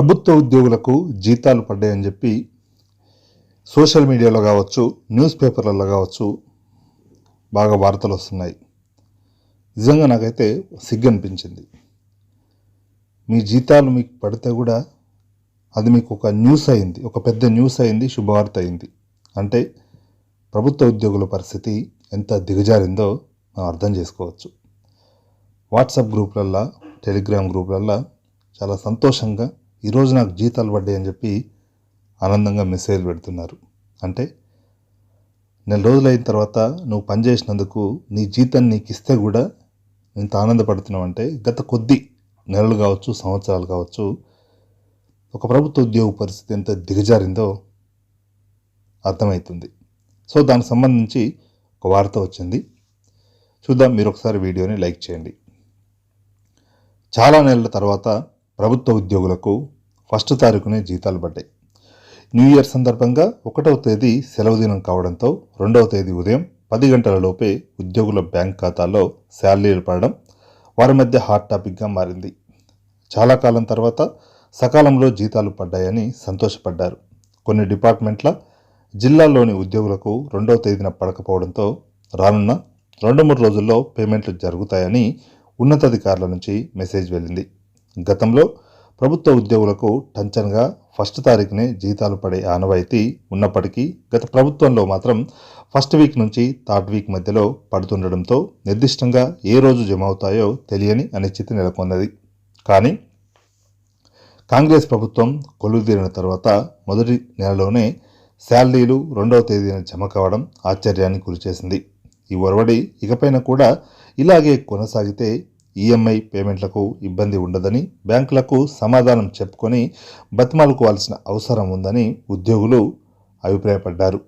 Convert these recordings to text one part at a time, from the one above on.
ప్రభుత్వ ఉద్యోగులకు జీతాలు పడ్డాయని చెప్పి సోషల్ మీడియాలో కావచ్చు న్యూస్ పేపర్లలో కావచ్చు బాగా వార్తలు వస్తున్నాయి. నిజంగా నాకైతే సిగ్గు అనిపించింది. మీ జీతాలు మీకు పడితే కూడా అది మీకు ఒక న్యూస్ అయింది ఒక పెద్ద న్యూస్ అయింది శుభవార్త అయింది. అంటే ప్రభుత్వ ఉద్యోగుల పరిస్థితి ఎంత దిగజారిందో మనం అర్థం చేసుకోవచ్చు. వాట్సాప్ గ్రూపులల్లో టెలిగ్రామ్ గ్రూపులల్లో చాలా సంతోషంగా ఈరోజు నాకు జీతాలు పడ్డాయి అని చెప్పి ఆనందంగా మెసేజ్ పెడుతున్నారు. అంటే నెల రోజులు అయిన తర్వాత నువ్వు పనిచేసినందుకు నీ జీతం నీకు ఇస్తే కూడా ఇంత ఆనందపడుతున్నావు అంటే గత కొద్ది నెలలు కావచ్చు సంవత్సరాలు కావచ్చు ఒక ప్రభుత్వ ఉద్యోగ పరిస్థితి ఎంత దిగజారిందో అర్థమవుతుంది. సో దానికి సంబంధించి ఒక వార్త వచ్చింది. చూద్దాం మీరు ఒకసారి వీడియోని లైక్ చేయండి. చాలా నెలల తర్వాత ప్రభుత్వ ఉద్యోగులకు ఫస్ట్ తారీఖునే జీతాలు పడ్డాయి. న్యూ ఇయర్ సందర్భంగా ఒకటవ తేదీ సెలవు దినం కావడంతో రెండవ తేదీ ఉదయం పది గంటల లోపే ఉద్యోగుల బ్యాంక్ ఖాతాల్లో శాలరీలు పడడం వారి మధ్య హాట్ టాపిక్గా మారింది. చాలా కాలం తర్వాత సకాలంలో జీతాలు పడ్డాయని సంతోషపడ్డారు. కొన్ని డిపార్ట్మెంట్ల జిల్లాల్లోని ఉద్యోగులకు రెండవ తేదీన పడకపోవడంతో రానున్న రెండు మూడు రోజుల్లో పేమెంట్లు జరుగుతాయని ఉన్నతాధికారుల నుంచి మెసేజ్ వెళ్ళింది. గతంలో ప్రభుత్వ ఉద్యోగులకు టంచన్గా ఫస్ట్ తారీఖునే జీతాలు పడే ఆనవాయితీ ఉన్నప్పటికీ గత ప్రభుత్వంలో మాత్రం ఫస్ట్ వీక్ నుంచి థర్డ్ వీక్ మధ్యలో పడుతుండడంతో నిర్దిష్టంగా ఏ రోజు జమ అవుతాయో తెలియని అనిశ్చితి నెలకొన్నది. కానీ కాంగ్రెస్ ప్రభుత్వం కొలువుదీరిన తర్వాత మొదటి నెలలోనే శాలరీలు రెండవ తేదీన జమ కావడం ఆశ్చర్యానికి గురిచేసింది. ఈ ఒరవడి ఇకపైన కూడా ఇలాగే కొనసాగితే ఈఎంఐ పేమెంట్లకు ఇబ్బంది ఉండదని బ్యాంకులకు సమాధానం చెప్పుకొని బతిమాలుకోవాల్సిన అవసరం ఉందని ఉద్యోగులు అభిప్రాయపడ్డారు.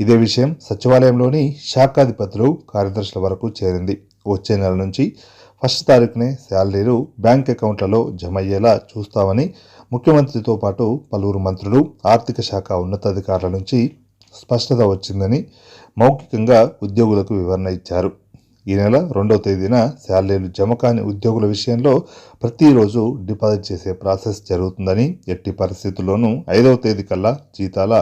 ఇదే విషయం సచివాలయంలోని శాఖాధిపతులు కార్యదర్శుల వరకు చేరింది. వచ్చే నెల నుంచి ఫస్ట్ తారీఖునే శాలరీలు బ్యాంక్ అకౌంట్లలో జమ అయ్యేలా చూస్తామని ముఖ్యమంత్రితో పాటు పలువురు మంత్రులు ఆర్థిక శాఖ ఉన్నతాధికారుల నుంచి స్పష్టత వచ్చిందని మౌఖికంగా ఉద్యోగులకు వివరణ ఇచ్చారు. ఈ నెల రెండవ తేదీన శాలరీలు జమ కాని ఉద్యోగుల విషయంలో ప్రతిరోజు డిపాజిట్ చేసే ప్రాసెస్ జరుగుతుందని ఎట్టి పరిస్థితుల్లోనూ ఐదవ తేదీ కల్లా జీతాల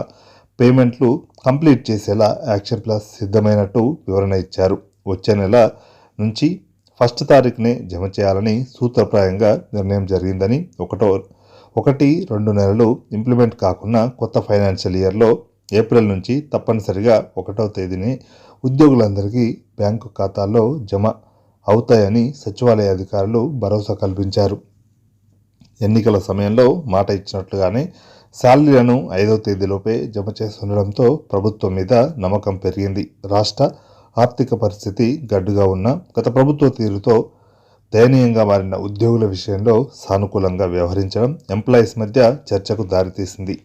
పేమెంట్లు కంప్లీట్ చేసేలా యాక్షన్ ప్లాన్ సిద్ధమైనట్టు వివరణ ఇచ్చారు. వచ్చే నెల నుంచి ఫస్ట్ తారీఖునే జమ చేయాలని సూత్రప్రాయంగా నిర్ణయం జరిగిందని ఒకటో ఒకటి రెండు నెలలు ఇంప్లిమెంట్ కాకుండా కొత్త ఫైనాన్షియల్ ఇయర్లో ఏప్రిల్ నుంచి తప్పనిసరిగా ఒకటో తేదీని ఉద్యోగులందరికీ బ్యాంకు ఖాతాల్లో జమ అవుతాయని సచివాలయ అధికారులు భరోసా కల్పించారు. ఎన్నికల సమయంలో మాట ఇచ్చినట్లుగానే శాలరీలను ఐదో తేదీలోపే జమ చేస్తుండడంతో ప్రభుత్వం మీద నమ్మకం పెరిగింది. రాష్ట్ర ఆర్థిక పరిస్థితి గడ్డుగా ఉన్న గత ప్రభుత్వ తీరుతో దయనీయంగా మారిన ఉద్యోగుల విషయంలో సానుకూలంగా వ్యవహరించడం ఎంప్లాయీస్ మధ్య చర్చకు దారితీసింది.